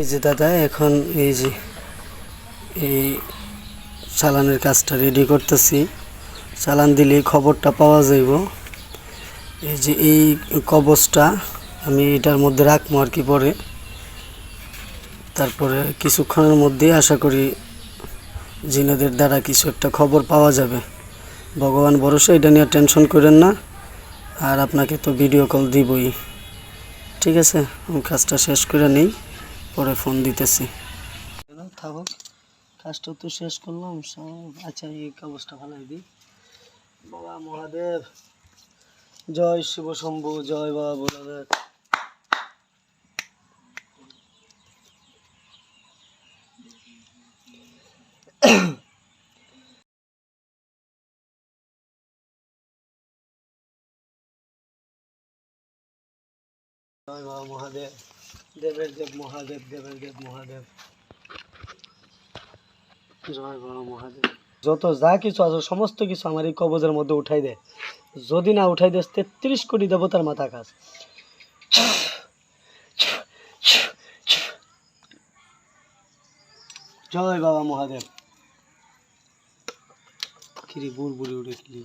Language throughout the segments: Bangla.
এই যে দাদা, এখন এই যে এই চালানের কাজটা রেডি করতেছি। চালান দিলে খবরটা পাওয়া যাইব। এই যে এই কবচটা আমি এটার মধ্যে রাখব আর কি পরে। তারপরে কিছুক্ষণের মধ্যেই আশা করি জিনেদের দ্বারা কিছু একটা খবর পাওয়া যাবে। ভগবান ভরসা, এটা নিয়ে টেনশন করেন না। আর আপনাকে তো ভিডিও কল দিবই। ঠিক আছে কাজটা শেষ করে নেই। পরে ফোন দিতেছি। থাকুক কাজটা তো শেষ করলাম আচ্ছা এই কাগজটা ভালাই দিই। বাবা মহাদেব, জয় শিব শম্ভু, জয় বাবা ভোলানাথ। জয় বাবা মহাদেব। দেবের দেব মহাদেব দেবের দেব মহাদেব। জয় বাবা মহাদেব। যত যা কিছু আছে সমস্ত কিছু আমার এই কবজের মধ্যে উঠাই দে। যদি না উঠাই দেস তেত্রিশ কোটি দেবতার মাথা খাস জয় বাবা মহাদেব। কিরে বুড়বুড়ি উঠে কিলি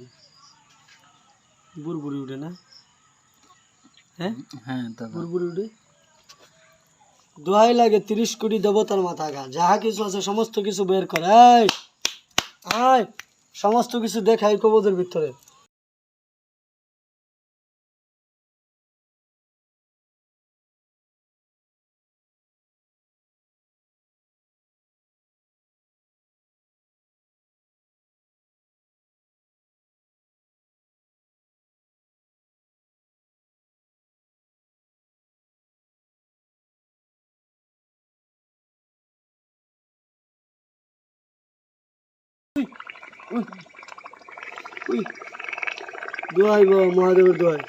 বুড়বুড়ি উঠে না? হ্যাঁ? হ্যাঁ দাদা বুড়বুড়ি উঠে দোয়াই লাগে তিরিশ কোটি দেবতার মাথা গা। যাহা কিছু আছে, সমস্ত কিছু বের করে। সমস্ত কিছু দেখাই কবদের ভিতরে। উই দোয়াই বাবা মহাদেবের দোয়াই